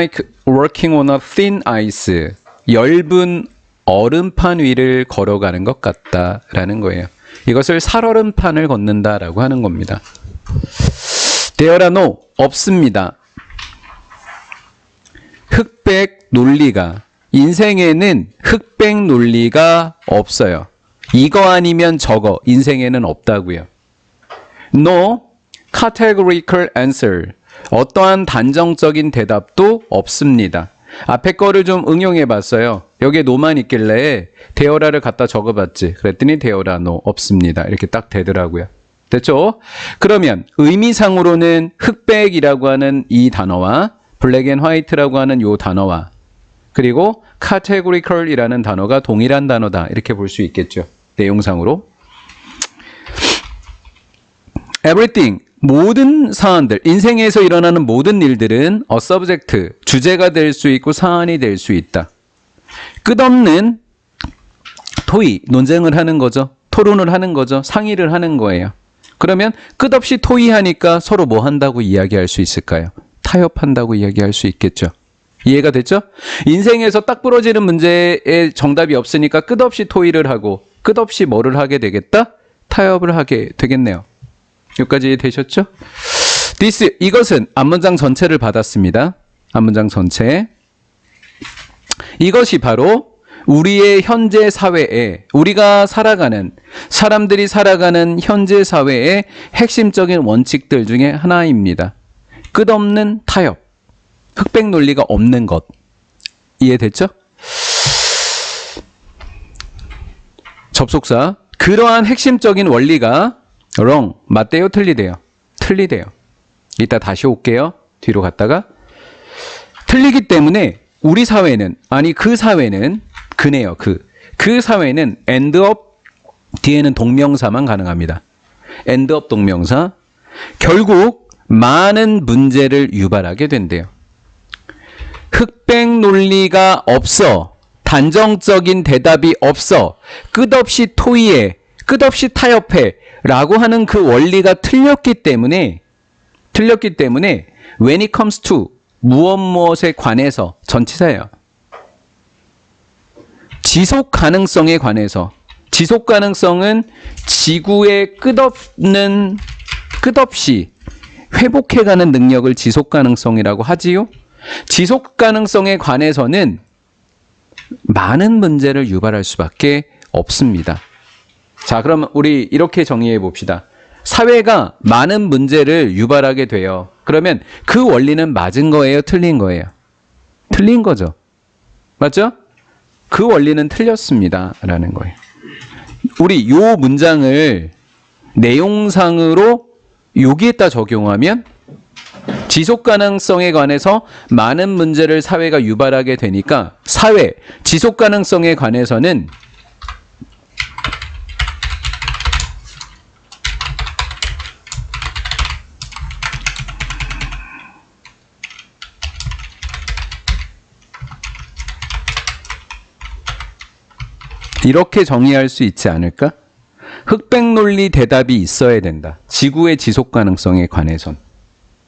like working on a thin ice. 엷은 얼음판 위를 걸어가는 것 같다라는 거예요. 이것을 살얼음판을 걷는다라고 하는 겁니다. There are no 없습니다. 흑백 논리가 인생에는 흑백 논리가 없어요. 이거 아니면 저거 인생에는 없다고요. No categorical answer. 어떠한 단정적인 대답도 없습니다. 앞에 거를 좀 응용해 봤어요. 여기에 노만 있길래 데어라를 갖다 적어 봤지. 그랬더니 데어라 노 없습니다. 이렇게 딱 되더라고요. 됐죠? 그러면 의미상으로는 흑백이라고 하는 이 단어와 블랙 앤 화이트라고 하는 요 단어와 그리고 categorical이라는 단어가 동일한 단어다. 이렇게 볼 수 있겠죠. 내용상으로. everything 모든 사안들 인생에서 일어나는 모든 일들은 a subject 주제가 될 수 있고 사안이 될 수 있다. 끝없는 토의 논쟁을 하는 거죠. 토론을 하는 거죠. 상의를 하는 거예요. 그러면 끝없이 토의하니까 서로 뭐 한다고 이야기할 수 있을까요? 타협한다고 이야기할 수 있겠죠. 이해가 됐죠? 인생에서 딱 부러지는 문제에 정답이 없으니까 끝없이 토의를 하고 끝없이 뭐를 하게 되겠다? 타협을 하게 되겠네요. 여기까지 되셨죠? this 이것은 앞문장 전체를 받았습니다. 앞문장 전체. 이것이 바로 우리의 현재 사회에 우리가 살아가는 사람들이 살아가는 현재 사회의 핵심적인 원칙들 중에 하나입니다. 끝없는 타협. 흑백 논리가 없는 것. 이해됐죠? 접속사. 그러한 핵심적인 원리가 wrong, 맞대요, 틀리대요? 틀리대요. 이따 다시 올게요. 뒤로 갔다가. 틀리기 때문에 우리 사회는, 아니 그 사회는, 그네요, 그. 그 사회는 end up 뒤에는 동명사만 가능합니다. end up 동명사. 결국 많은 문제를 유발하게 된대요. 흑백 논리가 없어. 단정적인 대답이 없어. 끝없이 토의해. 끝없이 타협해. 라고 하는 그 원리가 틀렸기 때문에, 틀렸기 때문에, when it comes to 무엇 무엇에 관해서 전치사예요. 지속 가능성에 관해서 지속 가능성은 지구의 끝없는 끝없이 회복해가는 능력을 지속 가능성이라고 하지요. 지속 가능성에 관해서는 많은 문제를 유발할 수밖에 없습니다. 자, 그럼 우리 이렇게 정의해 봅시다. 사회가 많은 문제를 유발하게 돼요. 그러면 그 원리는 맞은 거예요? 틀린 거예요? 틀린 거죠. 맞죠? 그 원리는 틀렸습니다. 라는 거예요. 우리 요 문장을 내용상으로 여기에다 적용하면 지속 가능성에 관해서 많은 문제를 사회가 유발하게 되니까 사회 지속 가능성에 관해서는 이렇게 정의할 수 있지 않을까? 흑백 논리 대답이 있어야 된다. 지구의 지속 가능성에 관해선.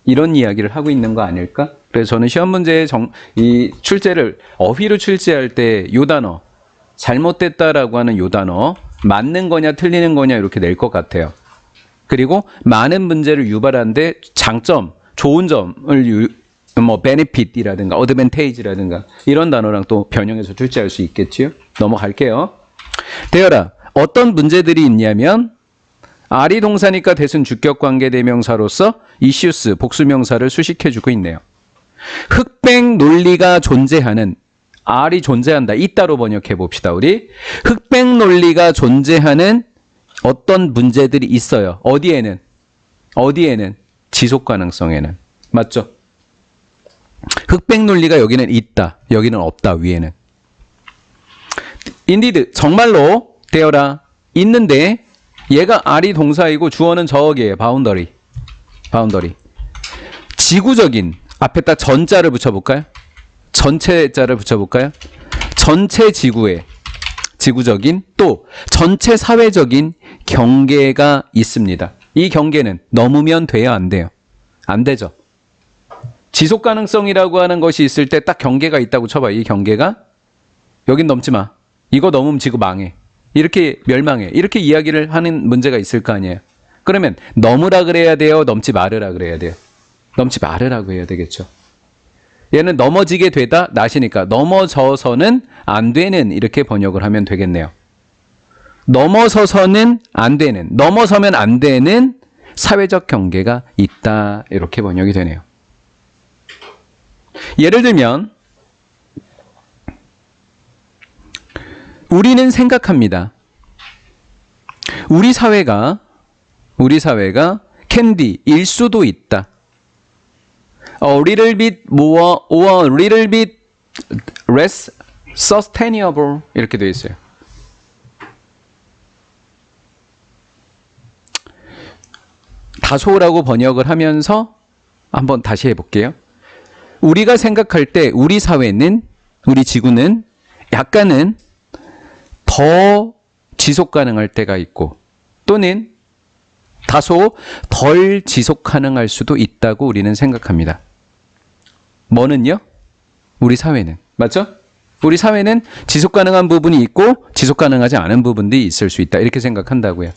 이런 이야기를 하고 있는 거 아닐까? 그래서 저는 시험 문제의 정, 이 출제를 어휘로 출제할 때 요 단어, 잘못됐다라고 하는 요 단어, 맞는 거냐 틀리는 거냐 이렇게 낼 것 같아요. 그리고 많은 문제를 유발하는데 장점, 좋은 점을 유, 뭐 benefit이라든가 advantage라든가 이런 단어랑 또 변형해서 출제할 수 있겠지요. 넘어갈게요. 되어라. 어떤 문제들이 있냐면 아리 동사니까 대순 주격 관계 대명사로서 issues 복수명사를 수식해 주고 있네요. 흑백 논리가 존재하는 R이 존재한다. 이따로 번역해 봅시다. 우리 흑백 논리가 존재하는 어떤 문제들이 있어요. 어디에는? 어디에는? 지속 가능성에는. 맞죠? 흑백 논리가 여기는 있다. 여기는 없다. 위에는. 인디드 정말로 되어라 있는데 얘가 R이 동사이고 주어는 저기에요. 바운더리. 바운더리. 지구적인 앞에다 전자를 붙여볼까요? 전체 자를 붙여볼까요? 전체 지구에 지구적인 또 전체 사회적인 경계가 있습니다. 이 경계는 넘으면 돼야 안 돼요. 안 되죠. 지속 가능성이라고 하는 것이 있을 때 딱 경계가 있다고 쳐봐. 이 경계가 여긴 넘지 마. 이거 넘으면 지구 망해. 이렇게 멸망해. 이렇게 이야기를 하는 문제가 있을 거 아니에요. 그러면 넘으라 그래야 돼요. 넘지 말으라 그래야 돼요. 넘지 말으라고 해야 되겠죠. 얘는 넘어지게 되다 나시니까 넘어져서는 안 되는 이렇게 번역을 하면 되겠네요. 넘어서서는 안 되는, 넘어서면 안 되는 사회적 경계가 있다. 이렇게 번역이 되네요. 예를 들면, 우리는 생각합니다. 우리 사회가, 우리 사회가 캔디일 수도 있다. A little bit more or a little bit less sustainable. 이렇게 되어 있어요. 다소라고 번역을 하면서 한번 다시 해볼게요. 우리가 생각할 때 우리 사회는, 우리 지구는 약간은 더 지속 가능할 때가 있고 또는 다소 덜 지속 가능할 수도 있다고 우리는 생각합니다. 뭐는요? 우리 사회는. 맞죠? 우리 사회는 지속 가능한 부분이 있고 지속 가능하지 않은 부분들이 있을 수 있다. 이렇게 생각한다고요.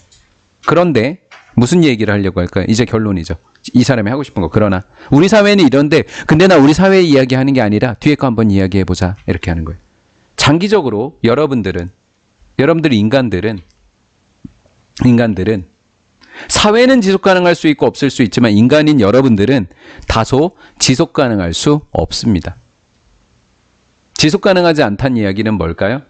그런데 무슨 얘기를 하려고 할까요? 이제 결론이죠. 이 사람이 하고 싶은 거. 그러나 우리 사회는 이런데 근데 나 우리 사회 이야기하는 게 아니라 뒤에 거 한번 이야기해 보자. 이렇게 하는 거예요. 장기적으로 여러분들은 여러분들 인간들은 인간들은 사회는 지속 가능할 수 있고 없을 수 있지만 인간인 여러분들은 다소 지속 가능할 수 없습니다. 지속 가능하지 않다는 이야기는 뭘까요?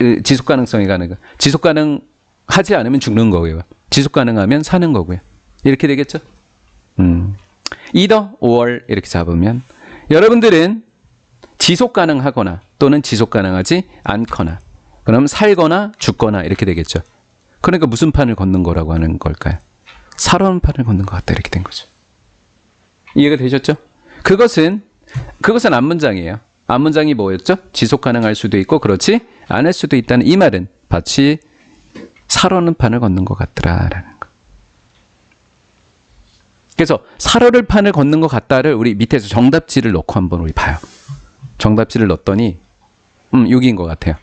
으, 지속 가능성이 가능. 지속 가능하지 않으면 죽는 거고요. 지속 가능하면 사는 거고요. 이렇게 되겠죠? 음. either or 이렇게 잡으면 여러분들은 지속 가능하거나 또는 지속 가능하지 않거나 그럼 살거나 죽거나 이렇게 되겠죠. 그러니까 무슨 판을 걷는 거라고 하는 걸까요? 살아온 판을 걷는 것 같다 이렇게 된 거죠. 이해가 되셨죠? 그것은 그것은 앞문장이에요. 앞문장이 뭐였죠? 지속 가능할 수도 있고 그렇지 않을 수도 있다는 이 말은 마치 살아오는 판을 걷는 것 같더라라는 거. 그래서 살아를 판을 걷는 것 같다를 우리 밑에서 정답지를 넣고 한번 우리 봐요. 정답지를 넣었더니 음 여기인 것 같아요.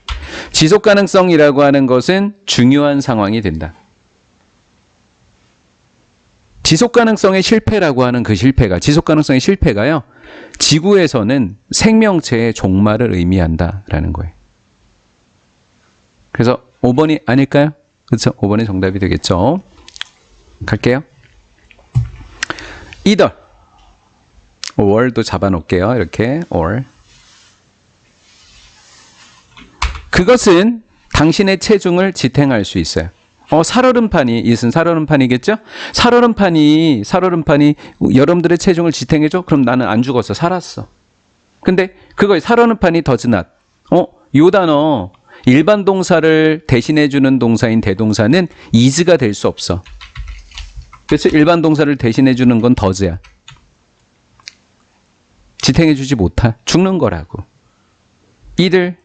지속 가능성이라고 하는 것은 중요한 상황이 된다. 지속 가능성의 실패라고 하는 그 실패가 지속 가능성의 실패가요. 지구에서는 생명체의 종말을 의미한다라는 거예요. 그래서 5번이 아닐까요? 그렇죠? 5번이 정답이 되겠죠. 갈게요. either or도 잡아 놓을게요. 이렇게 or 그것은 당신의 체중을 지탱할 수 있어요. 어, 살얼음판이, 이것은 살얼음판이겠죠? 살얼음판이, 살얼음판이 여러분들의 체중을 지탱해줘? 그럼 나는 안 죽었어. 살았어. 근데 그거 살얼음판이 더즈낫. 어, 요 단어, 일반 동사를 대신해주는 동사인 대동사는 is가 될 수 없어. 그래서 일반 동사를 대신해주는 건 더즈야. 지탱해주지 못하, 죽는 거라고. 이들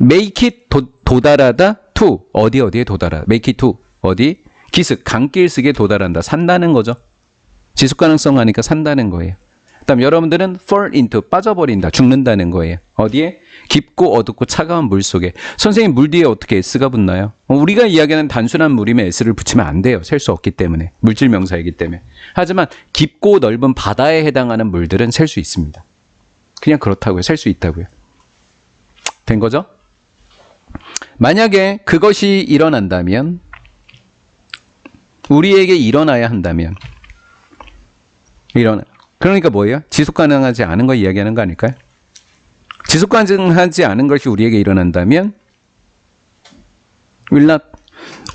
make it 도, 도달하다 to. 어디 어디에 도달하다 make it to. 어디? 기슭 강길슥에 도달한다. 산다는 거죠. 지속 가능성 하니까 산다는 거예요. 그다음 여러분들은 fall into 빠져버린다. 죽는다는 거예요. 어디에? 깊고 어둡고 차가운 물 속에. 선생님 물 뒤에 어떻게 s가 붙나요? 어, 우리가 이야기하는 단순한 물이면 s를 붙이면 안 돼요. 셀 수 없기 때문에. 물질 명사이기 때문에. 하지만 깊고 넓은 바다에 해당하는 물들은 셀 수 있습니다. 그냥 그렇다고요. 셀 수 있다고요. 된 거죠? 만약에 그것이 일어난다면, 우리에게 일어나야 한다면, 일어나. 그러니까 뭐예요? 지속 가능하지 않은 거 이야기하는 거 아닐까요? 지속 가능하지 않은 것이 우리에게 일어난다면, not,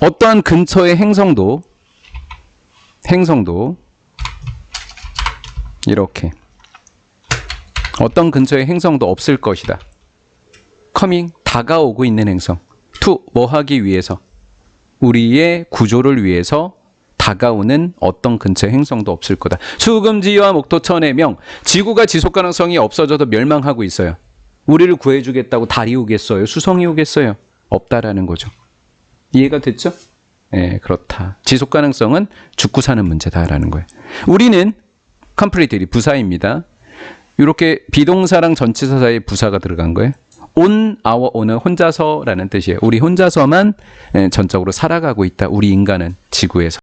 어떠한 근처의 행성도, 행성도, 이렇게, 어떤 근처의 행성도 없을 것이다. coming, 다가오고 있는 행성. To, 뭐 하기 위해서? 우리의 구조를 위해서 다가오는 어떤 근처 행성도 없을 거다. 수금지와 목토천의 명. 지구가 지속 가능성이 없어져도 멸망하고 있어요. 우리를 구해주겠다고 달이 오겠어요? 수성이 오겠어요? 없다라는 거죠. 이해가 됐죠? 예, 그렇다. 지속 가능성은 죽고 사는 문제다라는 거예요. 우리는 컴플리트리 부사입니다. 이렇게 비동사랑 전치사 사이에 부사가 들어간 거예요. On our own 혼자서라는 뜻이에요. 우리 혼자서만 예, 전적으로 살아가고 있다. 우리 인간은 지구에서.